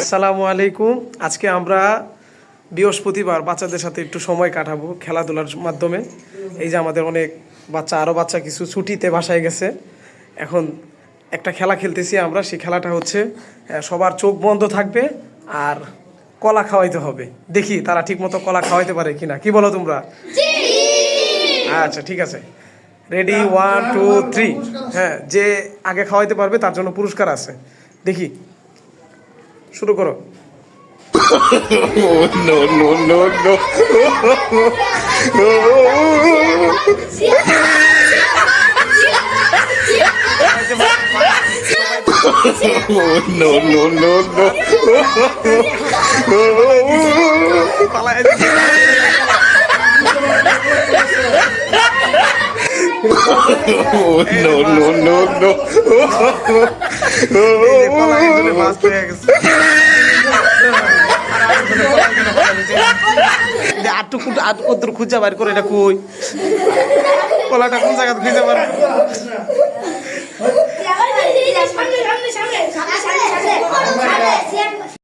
আসসালামু আলাইকুম। আজকে আমরা বৃহস্পতিবার বাচ্চাদের সাথে একটু সময় কাটাবো খেলাধুলার মাধ্যমে। এই যে আমাদের অনেক বাচ্চা আরও বাচ্চা কিছু ছুটিতে বাসায় গেছে। এখন একটা খেলা খেলতেছি আমরা সেই খেলাটা হচ্ছে সবার চোখ বন্ধ থাকবে আর কলা খাওয়াইতে হবে। দেখি তারা ঠিকমতো কলা খাওয়াইতে পারে কিনা। কি বলো তোমরা? আচ্ছা ঠিক আছে। রেডি ওয়ান টু থ্রি হ্যাঁ যে আগে খাওয়াইতে পারবে তার জন্য পুরস্কার আছে। দেখি। শুরু করো। No, no, no, no. no, no, no, no. No, no, no, no. আটটু খুঁজে- আট কদ্দুর খুঁজা বার করে এটা কই? কলাটা কোন জায়গা খুঁজে বার